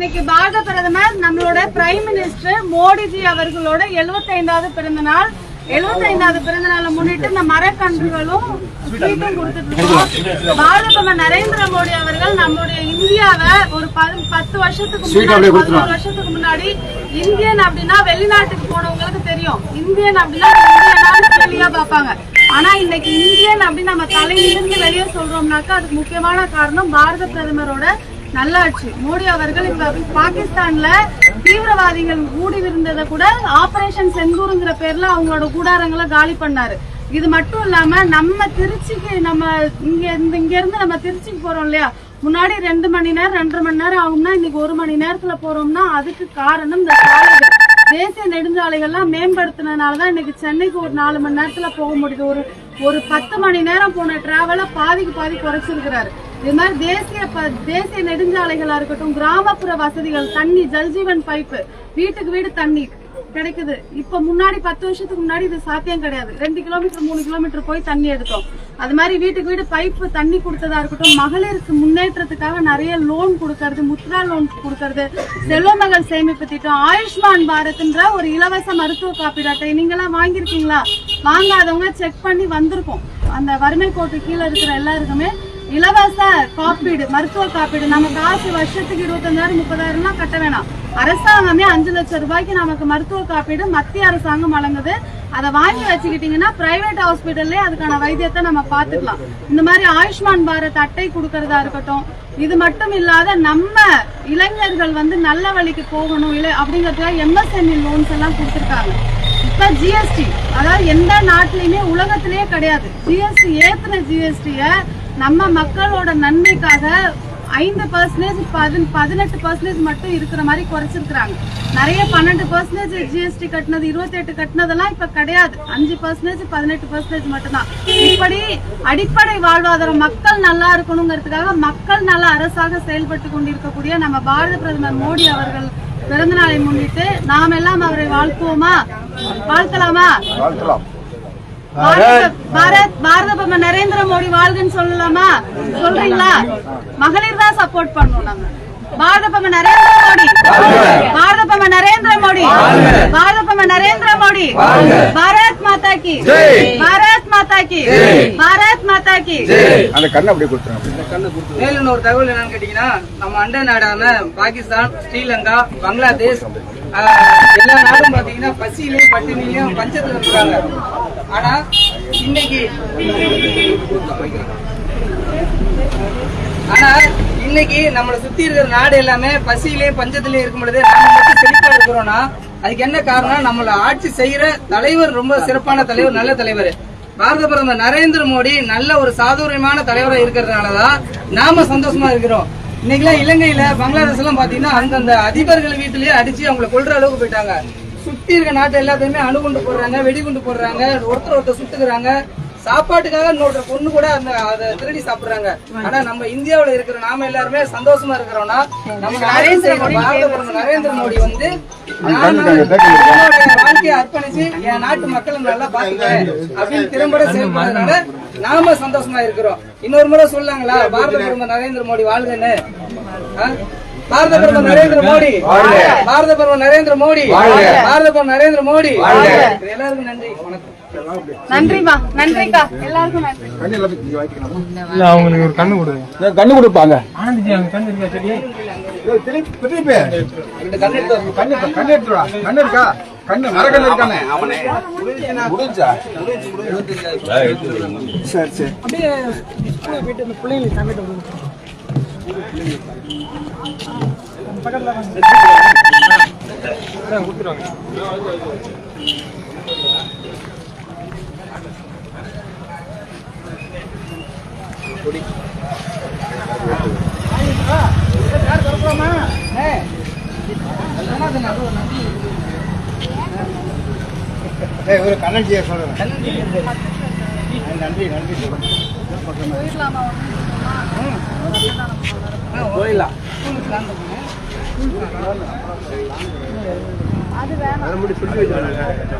இன்னைக்கு பாரத பிரதமர் நம்மளோட பிரைம் மினிஸ்டர் மோடிஜி அவர்களோட 75வது பிறந்த நாள். 75வது பிறந்த நாளை முன்னிட்டு இந்த மரக்கன்றுகளும் ஸ்வீட்டும் கொடுத்துட்டு இருக்கோம். பாரத பிரதமர் நரேந்திர மோடி அவர்கள் நம்மளுடைய இந்தியாவை ஒரு பத்து- வருஷத்துக்கு முன்னாடி பதினோரு வருஷத்துக்கு முன்னாடி இந்தியன் அப்படின்னா வெளிநாட்டுக்கு போனவங்களுக்கு தெரியும். இந்தியன் அப்படின்னா வெளியா பார்ப்பாங்க. ஆனா இன்னைக்கு இந்தியன் அப்படின்னு நம்ம தலையிலிருந்து வெளியே சொல்றோம்னாக்கா அதுக்கு முக்கியமான காரணம் பாரத பிரதமரோட நல்லாட்சி மோடி அவர்கள் இப்ப பாகிஸ்தான்ல தீவிரவாதிகள் கூடி இருந்ததை கூட ஆபரேஷன் செந்தூருங்கிற பேர்ல அவங்களோட கூடாரங்களை காலி பண்ணாரு. இது மட்டும் இல்லாம நம்ம திருச்சிக்கு நம்ம இங்க இருந்து இங்க இருந்து நம்ம திருச்சிக்கு போறோம் இல்லையா? முன்னாடி ரெண்டு மணி நேரம் ரெண்டரை மணி நேரம் ஆகும்னா இன்னைக்கு ஒரு மணி நேரத்துல போறோம்னா அதுக்கு காரணம் இந்த சாலைகள் தேசிய நெடுஞ்சாலைகள்லாம் மேம்படுத்தினதுனாலதான் இன்னைக்கு சென்னைக்கு ஒரு நாலு மணி நேரத்துல போக முடியுது. ஒரு ஒரு பத்து மணி நேரம் போன டிராவலை பாதிக்கு பாதி குறைச்சிருக்கிறாரு. இது மாதிரி தேசிய ப- தேசிய நெடுஞ்சாலைகளா இருக்கட்டும் கிராமப்புற வசதிகள் தண்ணி ஜல்ஜீவன் பைப்பு வீட்டுக்கு வீடு தண்ணி கிடைக்குது. இப்ப முன்னாடி பத்து வருஷத்துக்கு முன்னாடி இது சாத்தியம் கிடையாது. ரெண்டு கிலோமீட்டர் மூணு கிலோமீட்டர் போய் தண்ணி எடுத்தோம். அது மாதிரி வீட்டுக்கு வீடு பைப்பு தண்ணி கொடுத்ததா இருக்கட்டும் மகளிருக்கு முன்னேற்றத்துக்காக நிறைய லோன் கொடுக்கறது முத்ரா லோன் கொடுக்கறது செல்வமகள் சேமிப்பு திட்டம் ஆயுஷ்மான் பாரத்ன்ற ஒரு இலவச மருத்துவ காப்பீடு அட்டை நீங்க எல்லாம் வாங்கியிருக்கீங்களா? வாங்காதவங்க செக் பண்ணி வந்திருக்கோம். அந்த வறுமை கோட்டு கீழே இருக்கிற எல்லாருக்குமே இலவச காப்பீடு மருத்துவ காப்பீடு. நம்ம காசு வருஷத்துக்கு இருபத்தஞ்சாயிரம் முப்பதாயிரம்லாம் கட்ட வேணாம். அரசாங்கமே அஞ்சு லட்சம் ரூபாய்க்கு நமக்கு மருத்துவ காப்பீடு மத்திய அரசாங்கம் வழங்குது. அதை வாங்கி வச்சுக்கிட்டீங்கன்னா பிரைவேட் ஹாஸ்பிட்டல்லே அதுக்கான வைத்தியத்தை நம்ம பார்த்துக்கலாம். இந்த மாதிரி ஆயுஷ்மான் பாரத் அட்டை கொடுக்கறதா இருக்கட்டும் இது மட்டும் இல்லாத நம்ம இளைஞர்கள் வந்து நல்ல வழிக்கு போகணும். இல்லை அப்படிங்கறதுக்காக எம்எஸ்எம்இ லோன்ஸ் எல்லாம் கொடுத்துருக்காங்க. இப்ப ஜிஎஸ்டி அதாவது எந்த நாட்டிலயுமே உலகத்திலேயே கிடையாது. ஜிஎஸ்டி ஏத்துன ஜிஎஸ்டிய நம்ம மக்களோட நன்மைக்காக ஐந்து பர்சன்டேஜ் பதினெட்டு பர்சன்டேஜ் மட்டும் இருக்கிற மாதிரி குறைச்சிருக்கிறாங்க. நிறைய பன்னெண்டு பர்சன்டேஜ் ஜிஎஸ்டி கட்டினது இருபத்தி எட்டு கட்டினதெல்லாம் இப்ப கிடையாது. அஞ்சு பர்சன்டேஜ் பதினெட்டு பர்சன்டேஜ் மட்டும்தான். இப்படி அடிப்படை வாழ்வாதாரம் மக்கள் நல்லா இருக்கணுங்கிறதுக்காக மக்கள் நல்ல அரசாக செயல்பட்டு கொண்டிருக்கக்கூடிய நம்ம பாரத பிரதமர் மோடி அவர்கள் பிறந்த நாளை முன்னிட்டு நாம் எல்லாம் அவரை வாழ்த்துவோமா? வாழ்த்தலாமா. பாரத- பாரத் பாரத பிரதமர் நரேந்திர மோடி வாழ்கன்னு சொல்லலாமா? சொல்றீங்களா? மகளிர் தான் சப்போர்ட் பண்ணணும் நாங்க. பாரத பிரதமர் நரேந்திர மோடி. பாரத பிரதமர் நரேந்திர மோடி. பாரத பிரதமர் நரேந்திர மோடி. பாரத் மாதா கி. பாரத் மாதா கி. பாரத் மாதா கி. அந்த கண்ணை அப்படியே கொடுத்துருங்க. மேலும் ஒரு தகவல் என்னன்னு கேட்டீங்கன்னா நம்ம அண்டை நாடான பாகிஸ்தான் ஸ்ரீலங்கா பங்களாதேஷ் ஆஹ், எல்லா நாடும் பாத்தீங்கன்னா பசியிலையும் பட்டினிலையும் பஞ்சத்துல இருக்காங்க. ஆனா இன்னைக்கு ஆனா இன்னைக்கு நம்மளை சுத்தி இருக்கிற நாடு எல்லாமே பசியிலேயும் பஞ்சத்திலேயும் இருக்கும் பொழுது நாம மட்டும் செழிப்பா இருக்கிறோம்னா அதுக்கு என்ன காரணம் நம்மள ஆட்சி செய்யற தலைவர் ரொம்ப சிறப்பான தலைவர் நல்ல தலைவர். பாரத பிரதமர் நரேந்திர மோடி நல்ல ஒரு சாதுரியமான தலைவரா இருக்கிறதுனாலதான் நாம சந்தோஷமா இருக்கிறோம். இன்னைக்கெல்லாம் இலங்கையில பங்களாதேஷ் எல்லாம் பாத்தீங்கன்னா அந்தந்த அதிபர்கள் வீட்டிலேயே அடிச்சு அவங்கள கொள்ற அளவுக்கு போயிட்டாங்க. சுத்தி இருக்க நாட்டு எல்லாத்தையுமே அணுகுண்டு போடுறாங்க வெடிகுண்டு போடுறாங்க ஒருத்தர் ஒருத்தர் சுட்டுக்கிறாங்க. சாப்பாட்டுக்காக இன்னொரு பொண்ணு கூட அந்த அதை திருடி சாப்பிடுறாங்க. ஆனா நம்ம இந்தியாவுல இருக்கிற நாம எல்லாருமே சந்தோஷமா இருக்கிறோம்னா நம்ம நரேந்திர மோடி பாரத பிரதமர் நரேந்திர மோடி வந்து வாழ்க்கையை அர்ப்பணிச்சு என் நாட்டு மக்களை நல்லா பாத்துக்கிறேன் அப்படின்னு திறம்பட செயல்படுறதுனால நாம சந்தோஷமா இருக்கிறோம். இன்னொரு முறை சொல்லாங்களா? பாரத பிரதமர் நரேந்திர மோடி வாழ்கன்னு? பாரத பிரதமர் நரேந்திர மோடி. பாரத பிரதமர் நரேந்திர மோடி. பாரத பிரதமர் நரேந்திர மோடி. எல்லாருக்கும் நன்றி. வணக்கம். நன்றிமா நன்றிக்கா. எல்லாருக்கும் நன்றி. கண்ணு அவங்களுக்கு ஒரு கண்ணு கொடுப்பாங்க. ஆனந்தி அவங்க கண்ணு இருக்கா. கண்ணு கண்ணு எடுத்துடா கண்ணு இருக்கா? கண்ணு மரக்கண்ணு இருக்கானே. முடிஞ்சா? சரி ஒரு கண்ணடியை சொல்றேன். நன்றி நன்றி போயிடலாமா போயிடலாம் அது வேணாம். முடி சுற்றி வச்சிருக்காங்க.